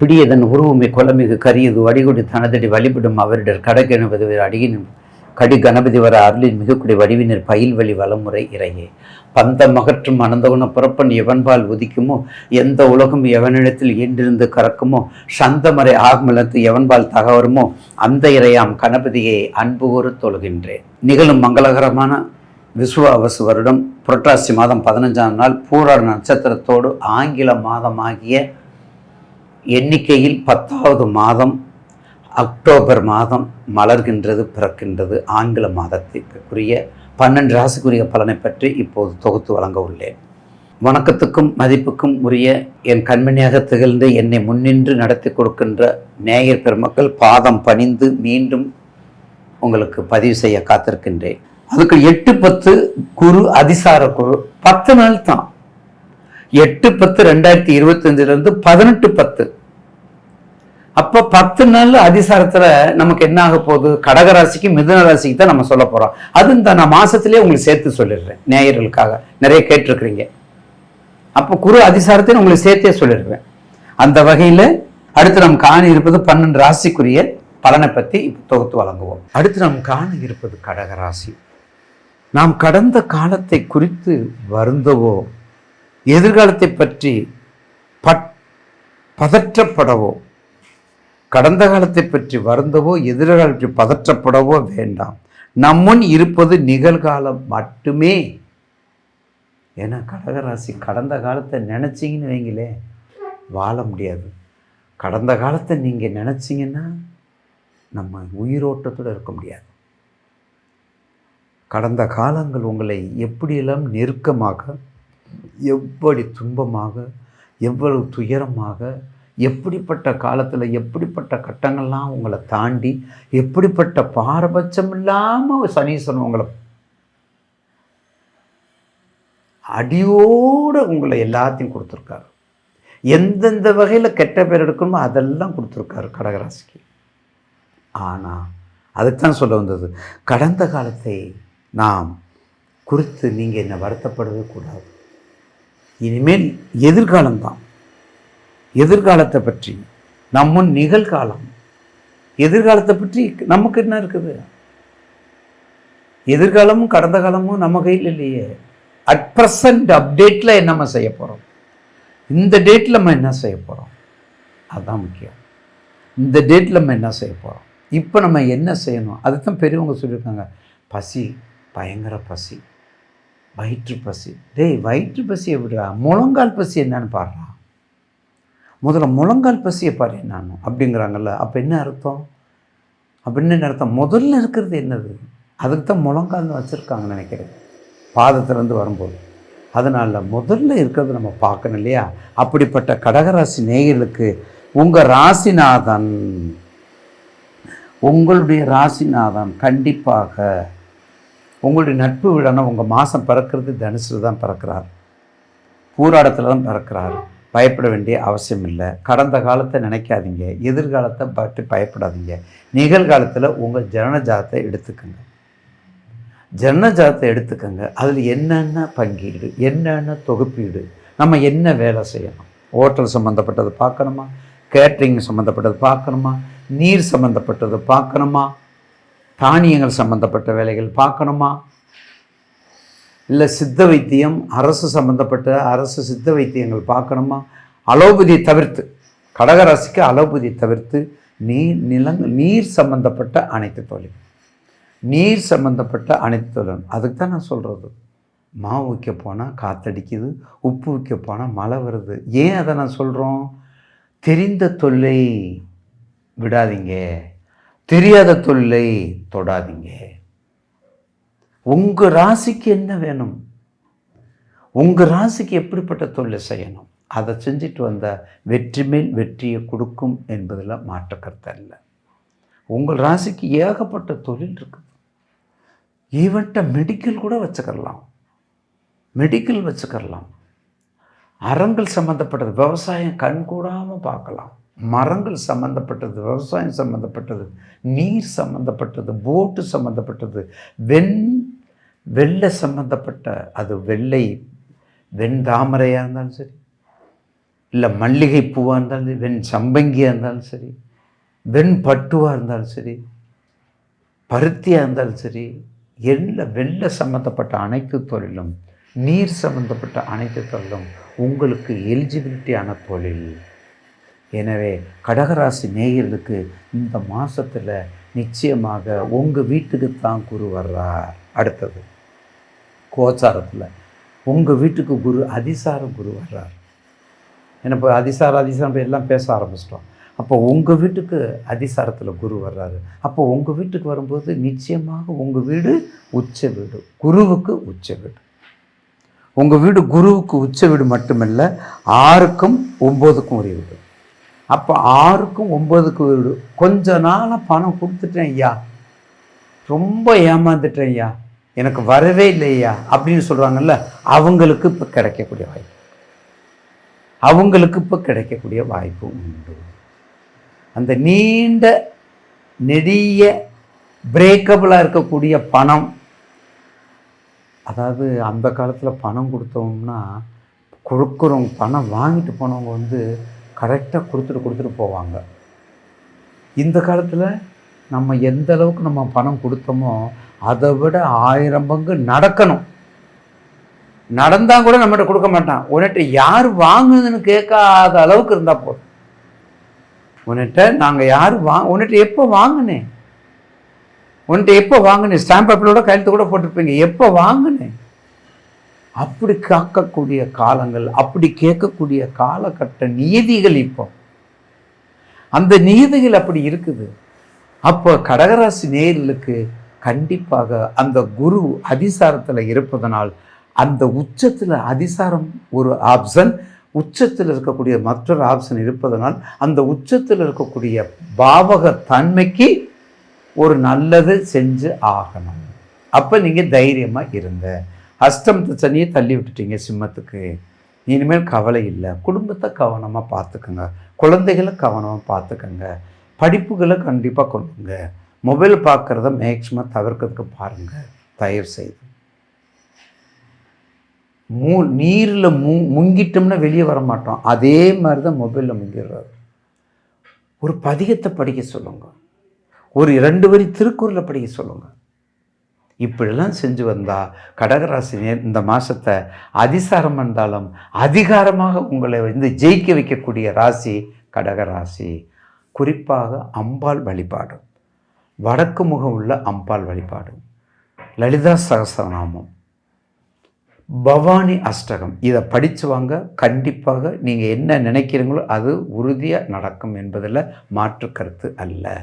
பிடியதன் உருவமை கொலமிகு கரியது வடிகுடி தனதடி வழிபடும் அவரிடர் கடகணபதி அடியின் கடி கணபதி வர அருளின் மிகக்குடி வடிவினர் பயில் வழி வளமுறை இறையே. பந்த மகற்றும் அனந்தகுண புறப்பன் எவன்பால் உதிக்குமோ? எந்த உலகம் எவனிடத்தில் ஈண்டிருந்து கறக்குமோ? சந்தமறை ஆகமலத்து எவன்பால் தகவருமோ அந்த இறையாம் கணபதியை அன்பு கூறு தொழுகின்றேன் நிகழும் மங்களகரமான விசுவாவசு வருடம் புரட்டாசி மாதம் பதினஞ்சாம் நாள் பூராட நட்சத்திரத்தோடு ஆங்கில மாதமாகிய எண்ணிக்கையில் பத்தாவது மாதம் அக்டோபர் மாதம் மலர்கின்றது பிறக்கின்றது ஆங்கில மாதத்திற்குரிய பன்னெண்டு ராசிக்குரிய பலனை பற்றி இப்போது தொகுத்து வழங்க உள்ளேன். வணக்கத்துக்கும் மதிப்புக்கும் உரிய என் கண்மணியாக திகழ்ந்து என்னை முன்னின்று நடத்தி கொடுக்கின்ற நேயர் பெருமக்கள் பாதம் பணிந்து மீண்டும் உங்களுக்கு பதிவு செய்ய காத்திருக்கின்றேன். அதுக்கு எட்டு பத்து குரு அதிசார குரு பத்து நாள் தான். எட்டு பத்து ரெண்டாயிரத்தி இருபத்தஞ்சிலிருந்து பதினெட்டு பத்து. அப்ப பத்து நாள் அதிசாரத்துல நமக்கு என்ன ஆக போகுது? கடகராசிக்கு மிதுன ராசிக்கு தான் நம்ம சொல்ல போறோம். அது இந்த நான் மாசத்திலேயே உங்களுக்கு சேர்த்து சொல்லிடுறேன். நேயர்களுக்காக நிறைய கேட்டிருக்கிறீங்க. அப்போ குரு அதிசாரத்தை உங்களுக்கு சேர்த்தே சொல்லிடுறேன். அந்த வகையில அடுத்து நம் காண இருப்பது பன்னெண்டு ராசிக்குரிய பலனை பத்தி இப்ப தொகுத்து வழங்குவோம். அடுத்து நாம் காண இருப்பது கடகராசி. நாம் கடந்த காலத்தை குறித்து வருந்தவோ எதிர்காலத்தை பற்றி பட் பதற்றப்படவோ கடந்த காலத்தை பற்றி வருந்தவோ எதிர்காலத்தை பதற்றப்படவோ வேண்டாம். நம்முன் இருப்பது நிகழ்காலம் மட்டுமே. ஏன்னா கடகராசி கடந்த காலத்தை நினச்சிங்கன்னு வைங்களே வாழ முடியாது. கடந்த காலத்தை நீங்கள் நினச்சிங்கன்னா நம்ம உயிரோட்டத்தோடு இருக்க முடியாது. கடந்த காலங்கள் உங்களை எப்படியெல்லாம் நெருக்கமாக எப்படி துன்பமாக எவ்வளவு துயரமாக எப்படிப்பட்ட காலத்தில் எப்படிப்பட்ட கட்டங்கள்லாம் உங்களை தாண்டி எப்படிப்பட்ட பாரபட்சம் இல்லாமல் சனீஸ்வரன் உங்களை அடியோடு உங்களை எல்லாத்தையும் கொடுத்துருக்காரு. எந்தெந்த வகையில் கெட்ட பேர் எடுக்கணுமோ அதெல்லாம் கொடுத்துருக்காரு கடகராசிக்கு. ஆனால் அதுக்கு தான் சொல்ல வந்தது கடந்த காலத்தை நாம் குறித்து நீங்கள் என்னை வருத்தப்படவே கூடாது. இனிமேல் எதிர்காலம்தான். எதிர்காலத்தை பற்றி நம்ம நிகழ்காலம். எதிர்காலத்தை பற்றி நமக்கு என்ன இருக்குது? எதிர்காலமும் கடந்த காலமும் நம்ம கையில் இல்லையே. அட் ப்ரெசண்ட் அப்டேட்டில் நம்ம செய்ய போகிறோம் இந்த டேட்டில் நம்ம என்ன செய்ய போகிறோம் அதுதான் முக்கியம். இந்த டேட்டில் நம்ம என்ன செய்ய போகிறோம் இப்போ நம்ம என்ன செய்யணும்? அதுதான் பெரியவங்க சொல்லியிருக்காங்க. பசி பயங்கர பசி. வயிற்று பசி டேய் வயிற்று பசி எப்படிடா முழங்கால் பசி என்னன்னு பாடுறா. முதல்ல முழங்கால் பசியை பாரு நான். அப்படிங்கிறாங்கல்ல. அப்போ என்ன அர்த்தம்? அப்படின்னு என்ன அர்த்தம்? முதல்ல இருக்கிறது என்னது? அதுக்கு தான் முழங்கால்னு வச்சுருக்காங்கன்னு நினைக்கிறேன். பாதத்துலேருந்து வரும்போது. அதனால் முதல்ல இருக்கிறது நம்ம பார்க்கணும் இல்லையா? அப்படிப்பட்ட கடகராசி நேயர்களுக்கு உங்கள் ராசிநாதன் உங்களுடைய ராசிநாதன் கண்டிப்பாக உங்களுடைய நட்பு விடனா உங்கள் மாதம் பிறக்கிறது தனுசில் தான் பிறக்கிறார். பூராடத்தில் தான் பிறக்கிறார். பயப்பட வேண்டிய அவசியம் இல்லை. கடந்த காலத்தை நினைக்காதீங்க. எதிர்காலத்தை பற்றி பயப்படாதீங்க. நிகழ்காலத்தில் உங்கள் ஜனஜாதத்தை எடுத்துக்கோங்க. ஜனஜாதத்தை எடுத்துக்கோங்க. அதில் என்னென்ன பங்கீடு என்னென்ன தொகுப்பீடு நம்ம என்ன வேலை செய்யணும்? ஹோட்டல் சம்மந்தப்பட்டது பார்க்கணுமா? கேட்ரிங் சம்மந்தப்பட்டது பார்க்கணுமா? நீர் சம்மந்தப்பட்டது பார்க்கணுமா? தானியங்கள் சம்மந்தப்பட்ட வேலைகள் பார்க்கணுமா? இல்லை சித்த வைத்தியம் அரசு சம்மந்தப்பட்ட அரசு சித்த வைத்தியங்கள் பார்க்கணுமா? அலோபதியை தவிர்த்து கடகராசிக்கு அலோபதியை தவிர்த்து நீர் நிலங் நீர் சம்மந்தப்பட்ட அனைத்து தொழில். நீர் சம்மந்தப்பட்ட அனைத்து தொழில். அதுக்கு தான் நான் சொல்கிறது மாவு வைக்க போனால் காத்தடிக்குது உப்பு வைக்க போனால் மழை வருது. ஏன் அதை நான் சொல்கிறோம் தெரிந்த தொல்லை விடாதீங்க. தெரியாத தொல்லை தொடாதீங்க. உங்கள் ராசிக்கு என்ன வேணும்? உங்கள் ராசிக்கு எப்படிப்பட்ட தொழிலை செய்யணும்? அதை செஞ்சுட்டு வந்த வெற்றி மேல் வெற்றியை கொடுக்கும் என்பதில் மாற்றக்கருத்து இல்லை உங்கள் ராசிக்கு ஏகப்பட்ட தொழில் இருக்குது. ஈவன்ட்ட மெடிக்கல் கூட வச்சுக்கலாம் மெடிக்கல் வச்சுக்கலாம் அறங்கள் சம்மந்தப்பட்டது விவசாயம் கண் கூடாமல் பார்க்கலாம். மரங்கள் சம்மந்தப்பட்டது விவசாயம் சம்மந்தப்பட்டது நீர் சம்மந்தப்பட்டது போட்டு சம்மந்தப்பட்டது வெண் வெள்ளை சம்மந்தப்பட்ட அது வெள்ளை வெண் தாமரையாக இருந்தாலும் சரி இல்லை மல்லிகை பூவாக இருந்தாலும் சரி, வெண் சம்பங்கியாக இருந்தாலும் சரி வெண் பட்டுவாக இருந்தாலும் சரி பருத்தியாக இருந்தாலும் சரி எல்லா வெள்ளை சம்மந்தப்பட்ட அனைத்து தொழிலும் நீர் சம்பந்தப்பட்ட அனைத்து தொழிலும் உங்களுக்கு எலிஜிபிலிட்டியான தொழில். எனவே கடகராசி நேயர்களுக்கு இந்த மாதத்தில் நிச்சயமாக உங்கள் வீட்டுக்கு தான் குரு வர்றார். அடுத்தது. கோச்சாரத்தில். உங்கள் வீட்டுக்கு குரு அதிசார குரு வர்றார். ஏன்னா இப்போ அதிசார அதிசாரம் எல்லாம் பேச ஆரம்பிச்சிட்டோம். அப்போ உங்கள் வீட்டுக்கு அதிசாரத்தில் குரு வர்றாரு. அப்போ உங்கள் வீட்டுக்கு வரும்போது நிச்சயமாக உங்கள் வீடு உச்ச வீடு குருவுக்கு உச்ச வீடு. உங்கள் வீடு குருவுக்கு உச்ச வீடு மட்டுமல்ல ஆறுக்கும் ஒம்போதுக்கும் உரிய வீடு. அப்போ ஆறுக்கும் ஒம்பதுக்கும் வீடு. கொஞ்ச நாளாக பணம் கொடுத்துட்டேன் ஐயா. ரொம்ப ஏமாந்துட்டேன் ஐயா. எனக்கு வரவே இல்லையா அப்படின்னு சொல்கிறாங்கல்ல அவங்களுக்கு இப்போ கிடைக்கக்கூடிய வாய்ப்பு. அவங்களுக்கு இப்போ கிடைக்கக்கூடிய வாய்ப்பு உண்டு. அந்த நீண்ட நெடிய பிரேக்கபிளாக இருக்கக்கூடிய பணம் அதாவது அந்த காலத்தில் பணம் கொடுத்தோம்னா கொடுக்குறவங்க பணம் வாங்கிட்டு போனவங்க வந்து கரெக்டாக கொடுத்துட்டு கொடுத்துட்டு போவாங்க. இந்த காலத்தில் நம்ம எந்த அளவுக்கு நம்ம பணம் கொடுத்தோமோ அதை விட ஆயிரம் பங்கு நடக்கணும். நடந்தால் கூட நம்மகிட்ட கொடுக்க மாட்டான். உன்னிட்ட யார் வாங்குதுன்னு கேட்காத அளவுக்கு இருந்தால் போதும். உன்னிட்ட நாங்கள் யார் வா உன்னிட்ட எப்போ வாங்கினேன் உன்கிட்ட எப்போ வாங்கினேன் ஸ்டாம்ப் பேப்பரோட கையெழுத்து கூட போட்டிருப்பீங்க. எப்போ வாங்கினேன் அப்படி காக்கக்கூடிய காலங்கள் அப்படி கேட்கக்கூடிய காலகட்ட நீதிகள் இப்போ. அந்த நீதிகள் அப்படி இருக்குது. அப்போ கடகராசி நேர்களுக்கு கண்டிப்பாக அந்த குரு அதிசாரத்தில் இருப்பதனால் அந்த உச்சத்தில் அதிசாரம் ஒரு ஆப்ஷன் உச்சத்தில் இருக்கக்கூடிய மற்றொரு ஆப்ஷன் இருப்பதனால் அந்த உச்சத்தில் இருக்கக்கூடிய பாவக தன்மைக்கு ஒரு நல்லது செஞ்சு ஆகணும். அப்போ நீங்கள் தைரியமாக இருங்க. அஷ்டமத்து சனியை தள்ளி விட்டுட்டீங்க சிம்மத்துக்கு. இனிமேல் கவலை இல்லை. குடும்பத்தை கவனமாக பார்த்துக்கோங்க. குழந்தைகளை கவனமாக பார்த்துக்கோங்க. படிப்புகளை கண்டிப்பாக கொண்டுங்க. மொபைல் பார்க்குறத மேக்ஸிமம் தவிர்க்கிறதுக்கு பாருங்கள் தயவு செய்து மூ நீரில் மூ முங்கிட்டோம்னா வெளியே வர மாட்டோம் அதே மாதிரி தான் மொபைலில் முங்கிடுறாரு. ஒரு பதிகத்தை படிக்க சொல்லுங்க. ஒரு இரண்டு வரி திருக்குறளை படிக்க சொல்லுங்கள் இப்படிலாம் செஞ்சு வந்தால் கடகராசினியர் இந்த மாதத்தை அதிசாரம் வந்தாலும் அதிகாரமாக உங்களை வந்து ஜெயிக்க வைக்கக்கூடிய ராசி கடகராசி. குறிப்பாக அம்பாள் வழிபாடு. வடக்கு முகம் உள்ள அம்பாள் வழிபாடு. லலிதா சகசரநாமம். பவானி அஷ்டகம். இதை படித்து வாங்க. கண்டிப்பாக நீங்கள் என்ன நினைக்கிறீங்களோ அது உறுதியாக நடக்கும் என்பதில் மாற்று கருத்து அல்ல.